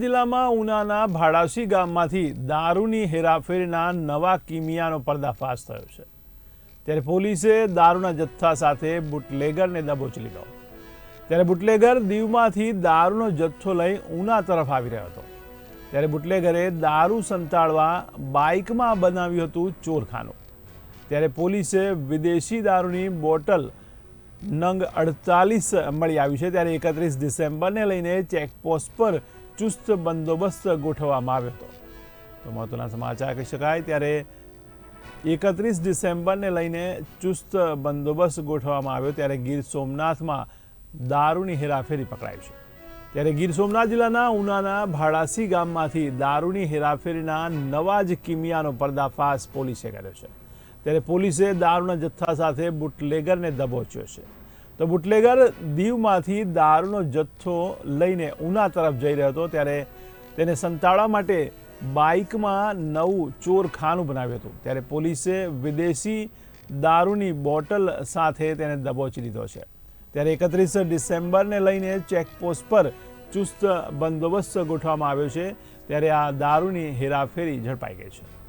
જિલ્લામાં ઉનાના ભાડાસી ગામમાંથી દારૂની હેરાફેરીના નવા કિમિયાનો પર્દાફાશ થયો છે. ત્યારે પોલીસે દારૂના જથ્થા સાથે બુટલેગરને દબોચી લીધો. ત્યારે બુટલેગર દીવમાંથી દારૂનો જથ્થો લઈ ઉના તરફ આવી રહ્યો હતો. ત્યારે બુટલેગરે દારૂ સંતાડવા બાઇકમાં બનાવ્યું હતું ચોરખાનું. ત્યારે પોલીસે વિદેશી દારૂની બોટલ નંગ અડતાલીસ મળી આવ્યું છે ત્યારે એકત્રીસ ડિસેમ્બરને લઈને ચેકપોસ્ટ પર ચુસ્ત બંદોબસ્ત ગોઠવવામાં આવ્યો હતો. તો મહત્વના સમાચાર કહી શકાય ત્યારે એકત્રીસ ડિસેમ્બરને લઈને ચુસ્ત બંદોબસ્ત ગોઠવવામાં આવ્યો ત્યારે ગીર સોમનાથમાં દારૂની હેરાફેરી પકડાઈ છે. ત્યારે ગીર સોમનાથ જિલ્લાના ઉનાના ભાડાસી ગામમાંથી દારૂની હેરાફેરીના નવા જ કિમિયાનો પર્દાફાશ પોલીસે કર્યો છે. ત્યારે પોલીસે દારૂના જથ્થા સાથે બુટલેગરને દબોચ્યો છે. તો બુટલેગર દીવમાંથી દારૂનો જથ્થો લઈને ઉના તરફ જઈ રહ્યો હતો ત્યારે તેને સંતાડવા માટે બાઇકમાં નવું ચોરખાનું બનાવ્યું હતું. ત્યારે પોલીસે વિદેશી દારૂની બોટલ સાથે તેને દબોચી લીધો છે. ત્યારે એકત્રીસ ડિસેમ્બરને લઈને ચેકપોસ્ટ પર ચુસ્ત બંદોબસ્ત ગોઠવવામાં આવ્યો છે. ત્યારે આ દારૂની હેરાફેરી ઝડપાઈ ગઈ છે.